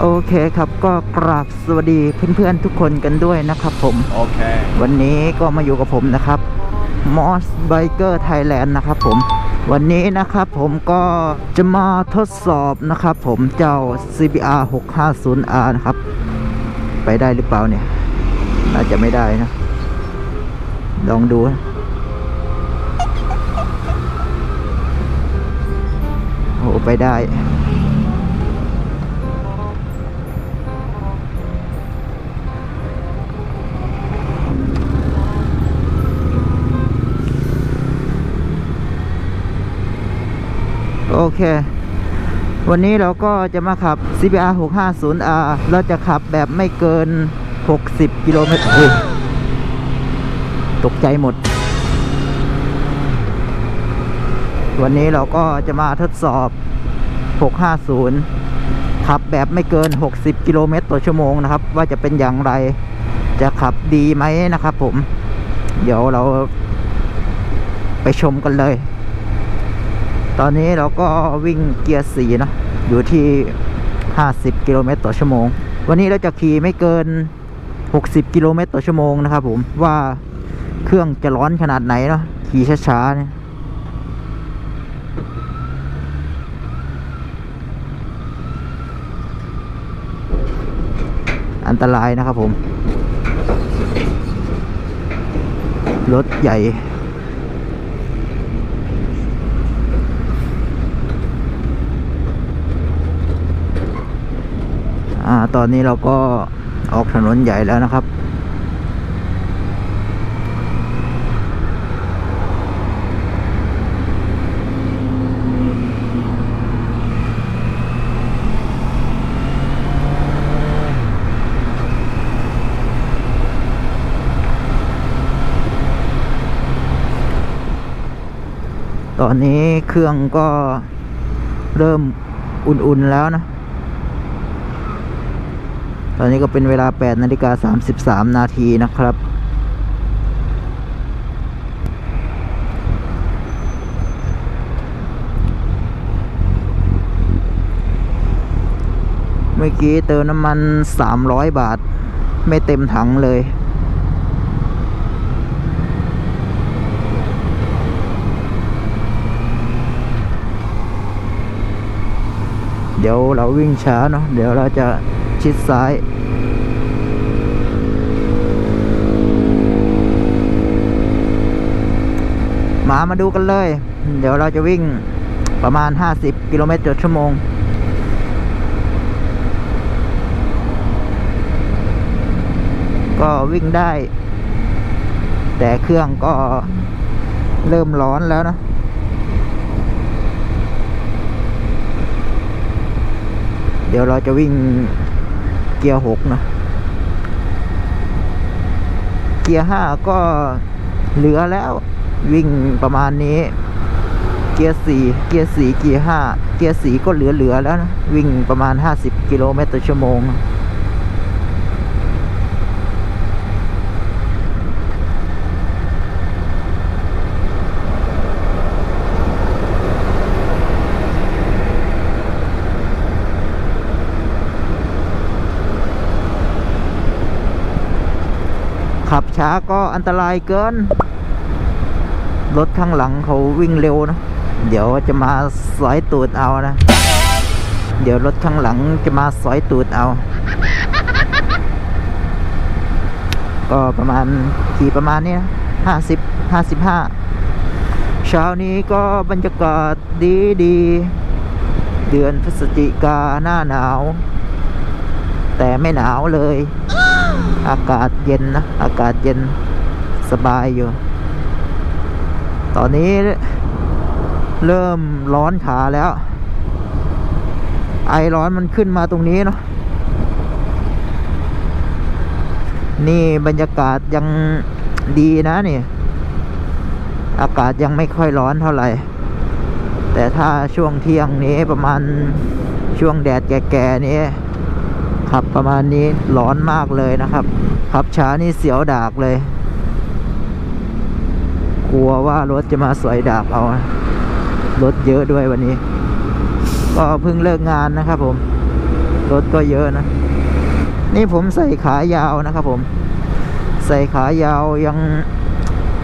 โอเคครับก็กราบสวัสดีเพื่อนๆทุกคนกันด้วยนะครับผม Okay. วันนี้ก็มาอยู่กับผมนะครับ Moss Biker Thailand นะครับผม วันนี้นะครับผมก็จะมาทดสอบนะครับผมเจ้า CBR 650R นะครับ ไปได้หรือเปล่าเนี่ย น่าจะไม่ได้นะ ลองดูนะโอ้ไปได้ โอเควันนี้เราก็จะมาขับ CBR 650R เราจะขับแบบไม่เกิน 60 กิโลเมตรตกใจหมด วันนี้เราก็จะมาทดสอบ 650 ขับแบบไม่เกิน 60 กิโลเมตรต่อชั่วโมงนะครับ ว่าจะเป็นอย่างไร จะขับดีไหมนะครับผม เดี๋ยวเราไปชมกันเลย ตอนนี้เราก็วิ่งเกียร์สี่เนะอยู่ที่ 50 กิโลเมตรต่อชั่วโมง วันนี้เราจะขี่ไม่เกิน 60 กิโลเมตรต่อชั่วโมงนะครับผมว่าเครื่องจะร้อนขนาดไหนเนาะขี่ช้าๆเนี่ยอันตรายนะครับผม รถใหญ่ อ่า ตอนนี้เราก็ออกถนนใหญ่แล้วนะครับ ตอนนี้เครื่องก็เริ่มอุ่นๆแล้วนะ ตอนนี้ก็เป็นเวลา 8 นาฬิกา 33 นาทีนะครับ เมื่อกี้เติมน้ำมัน 300 บาท ไม่เต็มถังเลยเดี๋ยวเราวิ่งช้าเนาะเดี๋ยวเราจะ ชิดซ้ายมามาดูกันเลย เดี๋ยวเราจะวิ่งประมาณ 50 กิโลเมตรต่อชั่วโมง ก็วิ่งได้ แต่เครื่องก็เริ่มร้อนแล้วนะ เดี๋ยวเราจะวิ่ง เกียร์หกนะ เกียร์ห้าก็เหลือแล้ววิ่งประมาณนี้ เกียร์สี่เกียร์สี่เกียร์ห้าเกียร์สี่ก็เหลือเหลือแล้วนะ วิ่งประมาณห้าสิบกิโลเมตรต่อชั่วโมงนะ ขับช้าก็อันตรายเกิน รถข้างหลังเขาวิ่งเร็วนะ เดี๋ยวจะมาสอยตูดเอานะ เดี๋ยวรถข้างหลังจะมาสอยตูดเอา ก็ประมาณขี่ประมาณนี้นะห้าสิบห้าสิบห้าเช้านี้ก็บรรยากาศดีดีเดือนพฤศจิกาหน้าหนาว แต่ไม่หนาวเลย อากาศเย็นนะ อากาศเย็นสบายอยู่ ตอนนี้เริ่มร้อนขาแล้ว ไอร้อนมันขึ้นมาตรงนี้เนาะนี่บรรยากาศยังดีนะนี่อากาศยังไม่ค่อยร้อนเท่าไหร่ แต่ถ้าช่วงเที่ยงนี้ประมาณช่วงแดดแก่ๆนี้ ขับประมาณนี้ร้อนมากเลยนะครับ ขับช้านี่เสียวดากเลย กลัวว่ารถจะมาสวยดากเอานะรถเยอะด้วยวันนี้ ก็เพิ่งเลิกงานนะครับ ผม รถก็เยอะนะ นี่ผมใส่ขายาวนะครับ ผม ใส่ขายาวยัง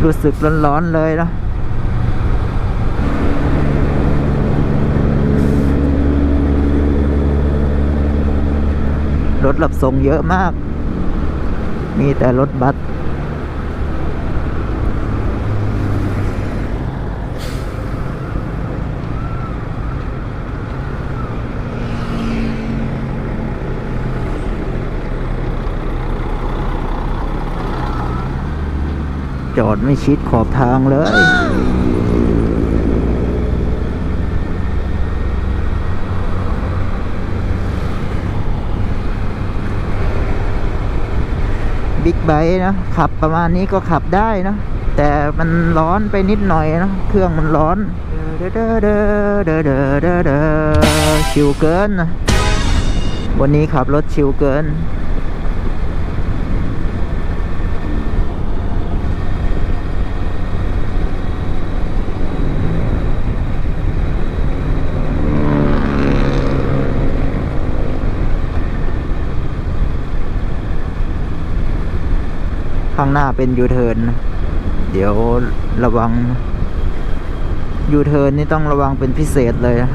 รู้สึกร้อนๆเลยนะ ถรับส่งเยอะมาก มีแต่รถบัสจอดไม่ชิดขอบทางเลย บิ๊กไบค์นะขับประมาณนี้ก็ขับได้นะแต่มันร้อนไปนิดหน่อยนะเครื่องมันร้อนเด้อเด้อเด้อเด้อเด้อเด้อเด้อชิวเกินนะวันนี้ขับรถชิวเกินางหน้าเป็นยูเทิร์นเดี๋ยวระวังยูเทิร์นนี่ต้องระวังเป็นพิเศษเลยนะ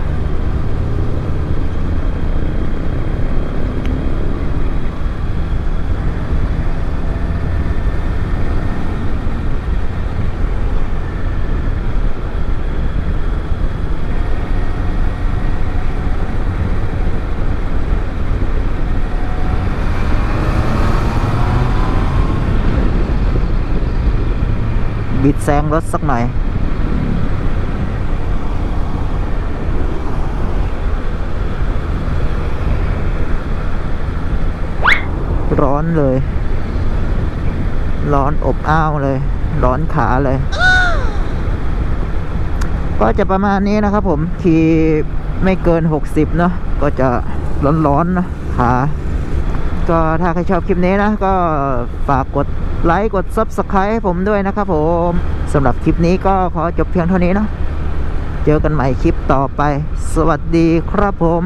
ซงรถสักหน่อย ร้อนเลย ร้อนอบอ้าวเลย ร้อนขาเลย ก็จะประมาณนี้นะครับผม ขี่ไม่เกิน 60 เนอะก็จะร้อนๆนะขาก็ถ้าใครชอบคลิปนี้นะ ก็ฝากกดไลค์ กด Subscribe ให้ผมด้วยนะครับผม สำหรับคลิปนี้ก็ขอจบเพียงเท่านี้เนาะเจอกันใหม่คลิปต่อไป สวัสดีครับผม